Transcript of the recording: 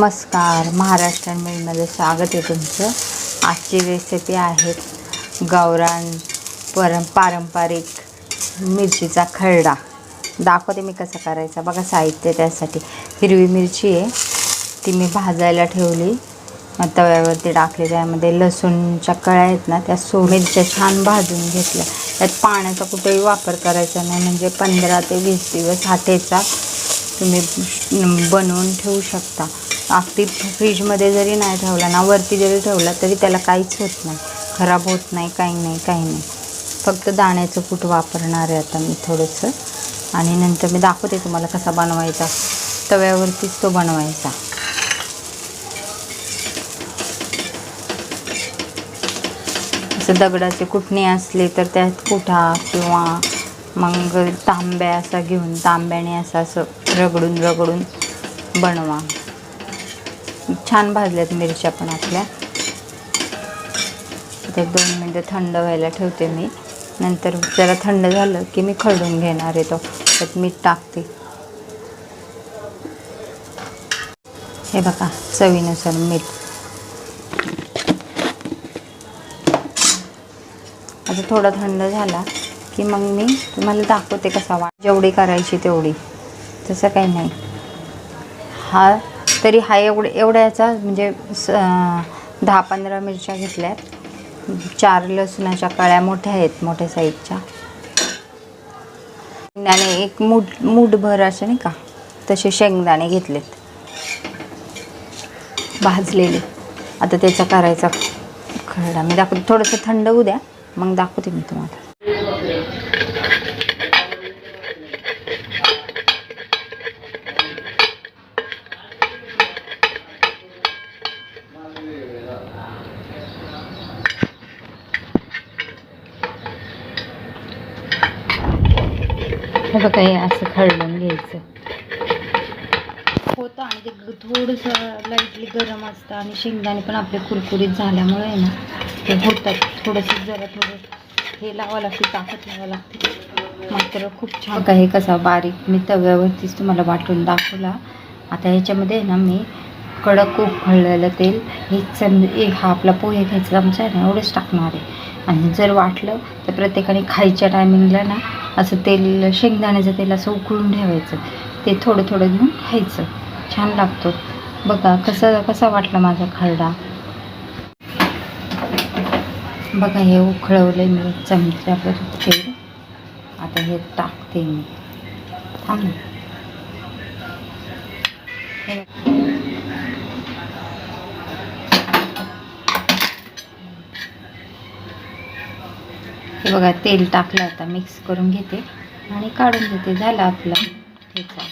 नमस्कार. महाराष्ट्र मिलमध्ये स्वागत आहे तुमचं. आजची रेसिपी आहेत गावरान परं पारंपरिक मिरचीचा खरडा. दाखवते मी कसा करायचा. बघा साहित्य त्यासाठी. हिरवी मिरची आहे. ती मी भाजायला ठेवली. तव्यावरती टाकली. त्यामध्ये लसूणच्या कळ्या आहेत ना त्या सो मिरच्या छान भाजून घेतल्या. त्यात पाण्याचा कुठेही वापर करायचा नाही. म्हणजे पंधरा ते वीस दिवस हाटेचा तुम्ही बनवून ठेवू शकता. अगदी फ्रीजमध्ये जरी नाही ठेवला ना वरती जरी ठेवला तरी त्याला काहीच होत नाही. खराब होत नाही काही नाही काही नाही. फक्त दाण्याचं कूट वापरणार आहे आता मी थोडंसं. आणि नंतर मी दाखवते तुम्हाला कसा बनवायचा. तव्यावरतीच तो बनवायचा. असं दगडाचे कुटणे असले तर त्यात कुठा किंवा मग तांब्या असा घेऊन तांब्याने असं असं रगडून रगडून बनवा. छान भाजल्यात मिरच्या पण आपल्या. ते दोन मिनटं थंड व्हायला ठेवते मी. नंतर जरा थंड झालं की मी खळून घेणार आहे तो. त्यात मीठ टाकते. हे बघा चवीनुसार मीठ. आता थोडा थंड झाला की मग मी तुम्हाला दाखवते कसा वाट. जेवढी करायची तेवढी. तसं काही नाही. हा तरी हा एवढ एवढ्याचा म्हणजे स दहा पंधरा मिरच्या घेतल्यात. चार लसणाच्या कळ्या मोठ्या आहेत मोठ्या साईजच्या. शेंगदाणे एक मूठ मूठभर असे नाही का? तसे शेंगदाणे घेतलेत. भाजलेले. आता त्याचा करायचा खरडा. मी दाखवते. थोडंसं थंड होऊ द्या. मग दाखवते मी तुम्हाला. हे बघा हे असं खरडून घ्यायचं. होतं आणि ते थोडंसं लाईटली गरम असतं आणि शेंगदाणे पण आपले कुरकुरीत झाल्यामुळे आहे ना ते होतात. थोडंसं जरा थोडं हे लावावं लागते ताकद लावावं लागते. मात्र खूप छान. काही कसा बारीक मी तव्यावरतीच तुम्हाला वाटून दाखवला. आता ह्याच्यामध्ये आहे ना मी कडक उकळलेलं तेल हे चम एक हा आपला पोहे घ्यायचा चमचा आहे ना एवढंच टाकणार आहे. आणि जर वाटलं तर प्रत्येकाने खायच्या टायमिंगला ना असं तेल शेंगदाण्याचं तेल असं उकळून ठेवायचं. ते थोडं थोडं घेऊन खायचं. छान लागतो. बघा कसं कसा वाटला माझा खरडा. बघा हे उखळवलं मी चमच्यावर तेल. आता हे टाकते मी. थांब ना. हे बघ. हे बघा तेल टाकलं आता मिक्स करून घेते आणि काढून घेते. झाला आपला. ठेचा.